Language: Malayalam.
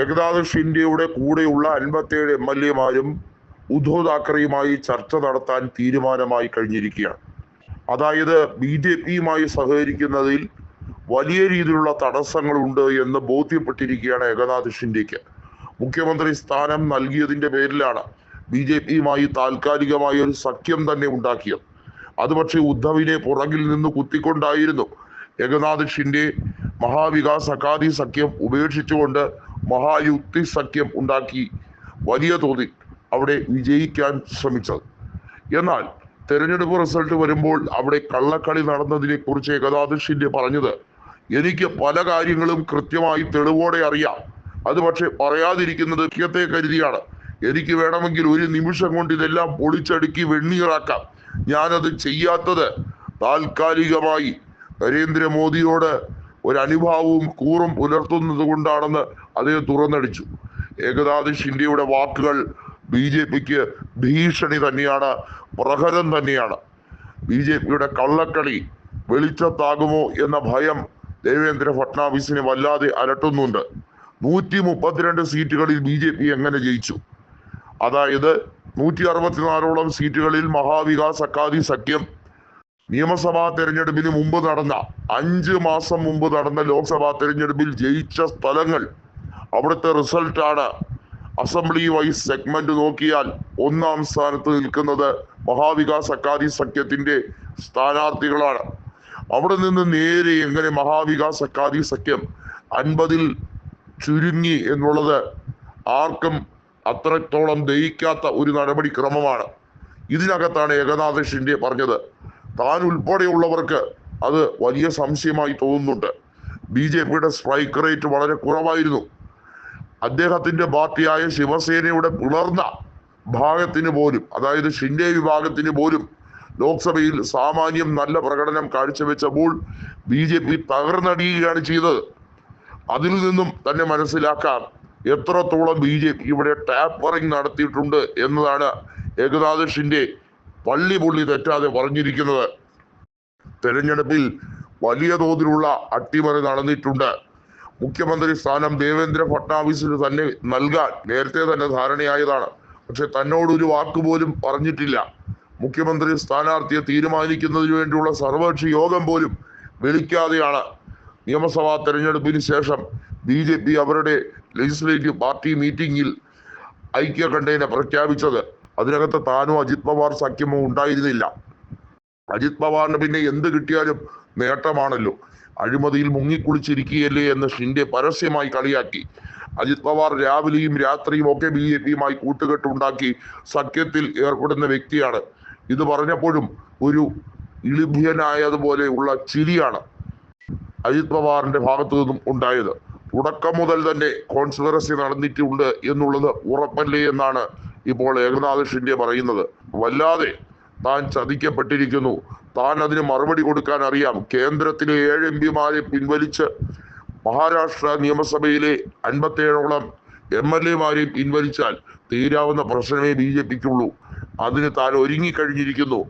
ഏകനാഥ് ഇന്ത്യയുടെ കൂടെയുള്ള അൻപത്തേഴ് എം എൽ എമാരും ഉദ്ധവ് താക്കറെയുമായി ചർച്ച നടത്താൻ തീരുമാനമായി കഴിഞ്ഞിരിക്കുകയാണ്. അതായത് ബി ജെ പിയുമായി സഹകരിക്കുന്നതിൽ വലിയ രീതിയിലുള്ള തടസ്സങ്ങളുണ്ട് എന്ന് ബോധ്യപ്പെട്ടിരിക്കുകയാണ് ഏകനാഥ് ഷിൻഡെക്ക് മുഖ്യമന്ത്രി സ്ഥാനം നൽകിയതിന്റെ പേരിലാണ് ബി ജെ പിയുമായി താൽക്കാലികമായ ഒരു സഖ്യം തന്നെ ഉണ്ടാക്കിയത്. അത് പക്ഷേ ഉദ്ധവിനെ പുറകിൽ നിന്ന് കുത്തിക്കൊണ്ടായിരുന്നു. ഏകനാഥ് ഷിൻഡെ മഹാവികാസ് അക്കാദി സഖ്യം ഉപേക്ഷിച്ചുകൊണ്ട് മഹായുക്തി സഖ്യം ഉണ്ടാക്കി വലിയ തോതിൽ അവിടെ വിജയിക്കാൻ ശ്രമിച്ചത്. എന്നാൽ തെരഞ്ഞെടുപ്പ് റിസൾട്ട് വരുമ്പോൾ അവിടെ കള്ളക്കളി നടന്നതിനെ കുറിച്ച് ഏകദാദശിന്റെ പറഞ്ഞത് എനിക്ക് പല കാര്യങ്ങളും കൃത്യമായി തെളിവോടെ അറിയാം. അത് പക്ഷെ പറയാതിരിക്കുന്നത് മുഖ്യത്തെ കരുതിയാണ്. എനിക്ക് വേണമെങ്കിൽ ഒരു നിമിഷം കൊണ്ട് ഇതെല്ലാം പൊളിച്ചടുക്കി വെണ്ണീറാക്കാം. ഞാനത് ചെയ്യാത്തത് താൽക്കാലികമായി നരേന്ദ്രമോദിയോട് ഒരു അനുഭാവവും കൂറും പുലർത്തുന്നത് കൊണ്ടാണെന്ന് അദ്ദേഹം തുറന്നടിച്ചു. ഏകനാഥ് ഷിൻഡെയുടെ വാക്കുകൾ ബി ജെ പിക്ക് ഭീഷണി തന്നെയാണ് പ്രഹരം തന്നെയാണ്. ബി ജെ പിയുടെ കള്ളക്കളി വെളിച്ചത്താകുമോ എന്ന ഭയം ദേവേന്ദ്ര ഫട്നാവിസിനെ വല്ലാതെ അലട്ടുന്നുണ്ട്. നൂറ്റി മുപ്പത്തിരണ്ട് സീറ്റുകളിൽ ബി ജെ പി എങ്ങനെ ജയിച്ചു? അതായത് നൂറ്റി അറുപത്തിനാലോളം സീറ്റുകളിൽ മഹാവികാസ് അക്കാദി സഖ്യം നിയമസഭാ തെരഞ്ഞെടുപ്പിന് മുമ്പ് നടന്ന അഞ്ച് മാസം മുമ്പ് നടന്ന ലോക്സഭാ തെരഞ്ഞെടുപ്പിൽ ജയിച്ച സ്ഥലങ്ങൾ അവിടുത്തെ റിസൾട്ടാണ് അസംബ്ലി വൈസ് സെഗ്മെന്റ് നോക്കിയാൽ ഒന്നാം സ്ഥാനത്ത് നിൽക്കുന്നത് മഹാവികാസ് അക്കാദി സഖ്യത്തിന്റെ സ്ഥാനാർത്ഥികളാണ്. അവിടെ നിന്ന് നേരെ എങ്ങനെ മഹാവികാസ് അക്കാദി സഖ്യം അൻപതിൽ ചുരുങ്ങി എന്നുള്ളത് ആർക്കും അത്രത്തോളം ദഹിക്കാത്ത ഒരു നടപടിക്രമമാണ്. ഇതിനകത്താണ് ഏകനാഥ ഷിൻഡെ പറഞ്ഞത്. താൻ ഉൾപ്പെടെയുള്ളവർക്ക് അത് വലിയ സംശയമായി തോന്നുന്നുണ്ട്. ബി ജെ പിയുടെ സ്ട്രൈക്ക് റേറ്റ് വളരെ കുറവായിരുന്നു. അദ്ദേഹത്തിന്റെ പാർട്ടിയായ ശിവസേനയുടെ പിളർന്ന ഭാഗത്തിന് പോലും അതായത് ഷിൻഡെ വിഭാഗത്തിന് പോലും ലോക്സഭയിൽ സാമാന്യം നല്ല പ്രകടനം കാഴ്ചവെച്ചപ്പോൾ ബി ജെ പി തകർന്നടിയുകയാണ് ചെയ്തത്. അതിൽ നിന്നും തന്നെ മനസ്സിലാക്കാം എത്രത്തോളം ബി ജെ പി ഇവിടെ ടാപ്പറിംഗ് നടത്തിയിട്ടുണ്ട് എന്നതാണ് ഏകനാഥ് ഷിൻഡെ പള്ളി പുള്ളി തെറ്റാതെ പറഞ്ഞിരിക്കുന്നത്. തെരഞ്ഞെടുപ്പിൽ വലിയ തോതിലുള്ള അട്ടിമറി നടന്നിട്ടുണ്ട്. മുഖ്യമന്ത്രി സ്ഥാനം ദേവേന്ദ്ര ഫട്നാവിസിന് തന്നെ നൽകാൻ നേരത്തെ തന്നെ ധാരണയായതാണ്. പക്ഷെ തന്നോട് ഒരു വാക്ക് പോലും പറഞ്ഞിട്ടില്ല. മുഖ്യമന്ത്രി സ്ഥാനാർത്ഥിയെ തീരുമാനിക്കുന്നതിന് വേണ്ടിയുള്ള സർവകക്ഷി യോഗം പോലും വിളിക്കാതെയാണ് നിയമസഭാ തെരഞ്ഞെടുപ്പിന് ശേഷം ബി ജെ പി അവരുടെ ലെജിസ്ലേറ്റീവ് പാർട്ടി മീറ്റിംഗിൽ ഐക്യകണ്ഠേന പ്രഖ്യാപിച്ചത്. അതിനകത്ത് താനും അജിത് പവാർ സഖ്യമോ ഉണ്ടായിരുന്നില്ല. അജിത് പവാറിന് പിന്നെ എന്ത് കിട്ടിയാലും നേട്ടമാണല്ലോ. അഴിമതിയിൽ മുങ്ങിക്കുളിച്ചിരിക്കുകയല്ലേ എന്ന് ഷിൻഡെ പരസ്യമായി കളിയാക്കി. അജിത് പവാർ രാവിലെയും രാത്രിയും ഒക്കെ ബി ജെ പിയുമായി കൂട്ടുകെട്ടുണ്ടാക്കി സഖ്യത്തിൽ ഏർപ്പെടുന്ന വ്യക്തിയാണ്. ഇത് പറഞ്ഞപ്പോഴും ഒരു ഇളിഭ്യനായതുപോലെ ഉള്ള ചിരിയാണ് അജിത് പവാറിന്റെ ഭാഗത്തു നിന്നും ഉണ്ടായത്. തുടക്കം മുതൽ തന്നെ കോൺസ്പിറസി നടന്നിട്ടുണ്ട് എന്നുള്ളത് ഉറപ്പല്ലേ എന്നാണ് ഇപ്പോൾ ഏകനാഥ് ഷിൻഡെ പറയുന്നത് വല്ലാതെ താൻ ചതിക്കപ്പെട്ടിരിക്കുന്നു. താൻ അതിന് മറുപടി കൊടുക്കാൻ അറിയാം. കേന്ദ്രത്തിലെ ഏഴ് എം പിമാരെ പിൻവലിച്ച് മഹാരാഷ്ട്ര നിയമസഭയിലെ അൻപത്തേഴോളം എം എൽ എമാരെയും പിൻവലിച്ചാൽ തീരാവുന്ന പ്രശ്നമേ ബി ജെ പിക്കുള്ളൂ. അതിന് താൻ ഒരുങ്ങിക്കഴിഞ്ഞിരിക്കുന്നു.